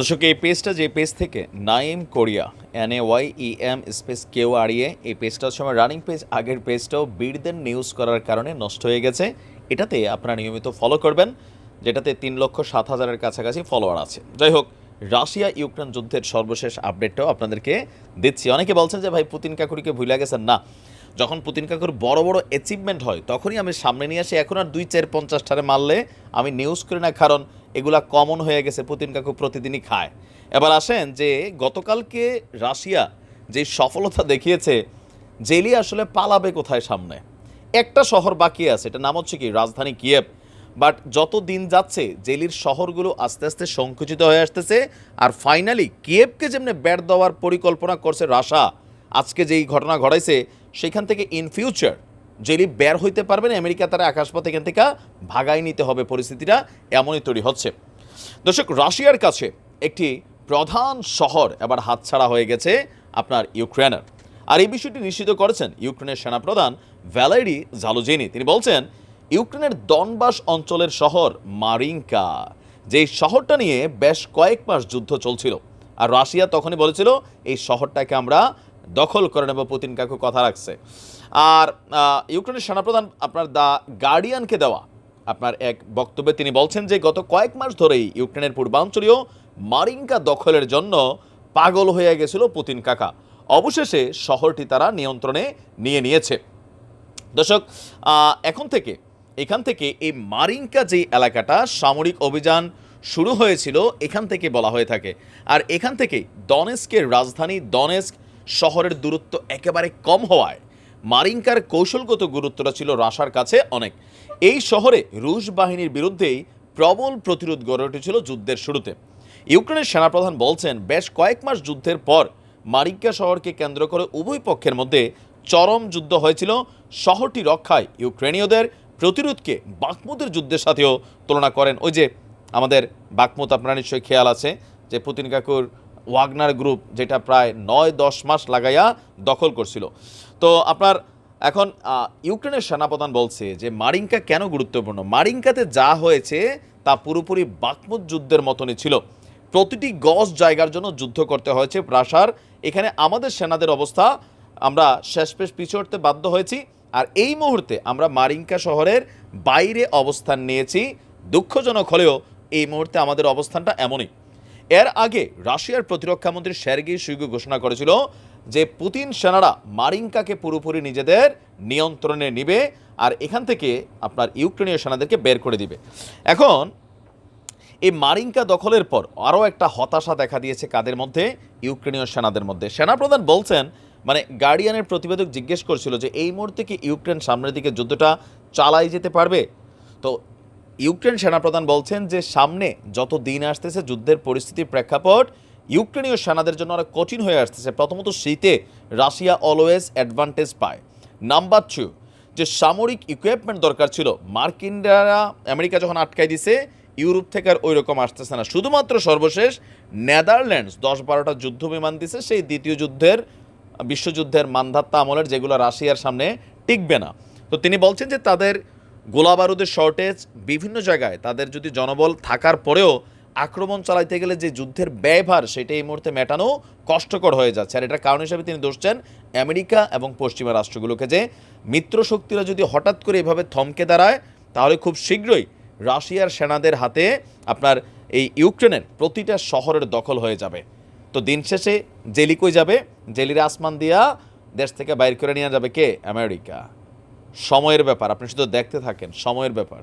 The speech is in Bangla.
দর্শক, এই পেজটা যে পেজ থেকে Nayem Korea N A Y E M space কেউ আড়িয়ে এই পেজটা সময় রানিং পেজ আগের পেজটাও বীরদের নিউজ করার কারণে নষ্ট হয়ে গেছে। এটাতে আপনারা নিয়মিত ফলো করবেন, যেটাতে তিন লক্ষ সাত হাজারের কাছাকাছি ফলোয়ার আছে। যাই হোক রাশিয়া ইউক্রেন যুদ্ধের সর্বশেষ আপডেটটাও আপনাদেরকে দিচ্ছি। অনেকে বলছেন যে, ভাই, পুতিন কাকুরিকে ভুলে গেছেন। না, যখন পুতিন কাকুর বড় বড় অ্যাচিভমেন্ট হয়, তখনই আমি সামনে নিয়ে আসি। এখন আর দুই চার পঞ্চাশটারে মারলে আমি নিউজ করি না। কারণ এগুলা কমন হয়ে গেছে, পুতিন কাকু প্রতিদিনই খায়। এবার আসেন যে গতকালকে রাশিয়া যে সফলতা দেখিয়েছে, জেলি আসলে পালাবে কোথায় সামনে? একটা শহর বাকি আছে এটা নাম হচ্ছে কি, রাজধানী কিয়েভ। বাট যত দিন যাচ্ছে, জেলির শহরগুলো আস্তে আস্তে সংকুচিত হয়ে আসতেছে, আর ফাইনালি কিয়েভকে যেমনি ব্যাট দেওয়ার পরিকল্পনা করছে রাশা, আজকে যেই ঘটনা ঘটাইছে, সেখান থেকে ইন ফিউচার জেলি বের হইতে পারবে না আমেরিকা তারা আকাশপথ এখান থেকে ভাগাই নিতে হবে, পরিস্থিতিটা এমনই তৈরি হচ্ছে। দর্শক, রাশিয়ার কাছে একটি প্রধান শহর এবার হাতছাড়া হয়ে গেছে আপনার ইউক্রেনের। আর এই বিষয়টি নিশ্চিত করেছেন ইউক্রেনের সেনাপ্রধান ভ্যালেরি জালুজিনি তিনি বলছেন, ইউক্রেনের দনবাস অঞ্চলের শহর মারিঙ্কা, যেই শহরটা নিয়ে বেশ কয়েক মাস যুদ্ধ চলছিল। আর রাশিয়া তখনই বলেছিল, এই শহরটাকে আমরা দখল করে নেব, পুতিন কাকু কথা রাখছে। আর ইউক্রেনের সেনাপ্রধান আপনার দ্য গার্ডিয়ানকে দেওয়া আপনার এক বক্তব্যে তিনি বলছেন যে গত কয়েক মাস ধরেই ইউক্রেনের পূর্বাঞ্চলীয় মারিঙ্কা দখলের জন্য পাগল হয়ে গেছিল পুতিন কাকা। অবশেষে শহরটি তারা নিয়ন্ত্রণে নিয়ে নিয়েছে। দর্শক এখন থেকে, এখান থেকে এই মারিঙ্কা যে এলাকাটা সামরিক অভিযান শুরু হয়েছিল, এখান থেকে বলা হয়ে থাকে। আর এখান থেকে দনেস্কের রাজধানী দনেস্ক শহরের দূরত্ব একেবারে কম হওয়ায় মারিঙ্কার কৌশলগত গুরুত্বটা ছিল রাশার কাছে অনেক। এই শহরে রুশ বাহিনীর বিরুদ্ধেই প্রবল প্রতিরোধ গড়ে উঠেছিল যুদ্ধের শুরুতে। ইউক্রেনের সেনাপ্রধান বলছেন, বেশ কয়েক মাস যুদ্ধের পর মারিঙ্কা শহরকে কেন্দ্র করে উভয় পক্ষের মধ্যে চরম যুদ্ধ হয়েছিল। শহরটি রক্ষায় ইউক্রেনীয়দের প্রতিরোধকে বাকমুদের যুদ্ধের সাথেও তুলনা করেন। ওই যে আমাদের বাকমুত আপনার নিশ্চয়ই খেয়াল আছে যে পুতিন কাকুর ওয়াগনার গ্রুপ, যেটা প্রায় নয় দশ মাস লাগাইয়া দখল করছিল। তো আপনার এখন ইউক্রেনের সেনাপ্রধান বলছে যে মারিঙ্কা কেন গুরুত্বপূর্ণ? মারিঙ্কাতে যা হয়েছে, তা পুরোপুরি বাকমুদ যুদ্ধের মতনই ছিল। প্রতিটি গজ জায়গার জন্য যুদ্ধ করতে হয়েছে প্রাসার এখানে আমাদের সেনাদের অবস্থা, আমরা শেষ পেশ পিছড়তে বাধ্য হয়েছি। আর এই মুহূর্তে আমরা মারিঙ্কা শহরের বাইরে অবস্থান নিয়েছি। দুঃখজনক হলেও এই মুহূর্তে আমাদের অবস্থানটা এমনই। এর আগে রাশিয়ার প্রতিরক্ষা মন্ত্রী সের্গি সুইগু ঘোষণা করেছিল যে পুতিন সেনারা মারিঙ্কাকে পুরোপুরি নিজেদের নিয়ন্ত্রণে নিবে আর এখান থেকে আপনার ইউক্রেনীয় সেনাদেরকে বের করে দিবে। এখন, এই মারিঙ্কা দখলের পর আরও একটা হতাশা দেখা দিয়েছে কাদের মধ্যে? ইউক্রেনীয় সেনাদের মধ্যে। সেনাপ্রধান বলছেন মানে গার্ডিয়ানের প্রতিবেদক জিজ্ঞেস করছিল যে এই মুহূর্তে কি ইউক্রেন সামনের দিকে যুদ্ধটা চালাই যেতে পারবে? তো ইউক্রেন সেনাপ্রধান বলছেন যে সামনে যত দিন আসতেছে যুদ্ধের পরিস্থিতির প্রেক্ষাপট, ইউক্রেনীয় সেনাদের জন্য অনেক কঠিন হয়ে আসতেছে। প্রথমত শীতে রাশিয়া অলওয়েজ অ্যাডভান্টেজ পায়। নাম্বার টু যে সামরিক ইকুইপমেন্ট দরকার ছিল, মার্কিনরা আমেরিকা যখন আটকাই দিছে, ইউরোপ থেকে আর ওই রকম আসতেছে না। শুধুমাত্র সর্বশেষ নেদারল্যান্ডস দশ বারোটা যুদ্ধ বিমান দিছে, সেই দ্বিতীয় যুদ্ধের, বিশ্বযুদ্ধের মান্ধাত্তা আমলের যেগুলো রাশিয়ার সামনে টিকবে না। তো তিনি বলছেন যে তাদের গোলা বারুদের শর্টেজ বিভিন্ন জায়গায়, তাদের যদি জনবল থাকার পরেও আক্রমণ চালাইতে গেলে যে যুদ্ধের ব্যয়ভার সেটা এই মুহূর্তে মেটানো কষ্টকর হয়ে যাচ্ছে। আর এটার কারণ হিসেবে তিনি দোষছেন আমেরিকা এবং পশ্চিমা রাষ্ট্রগুলোকে যে মিত্র শক্তিরা যদি হঠাৎ করে এভাবে থমকে দাঁড়ায়, তাহলে খুব শীঘ্রই রাশিয়ার সেনাদের হাতে আপনার এই ইউক্রেনের প্রতিটা শহরের দখল হয়ে যাবে। তো দিন শেষে জেলি কই যাবে, জেলির আসমান দিয়া দেশ থেকে বাইর করে নিয়ে যাবে কে? আমেরিকা। সময়ের ব্যাপার আপনি শুধু দেখতে থাকেন সময়ের ব্যাপার।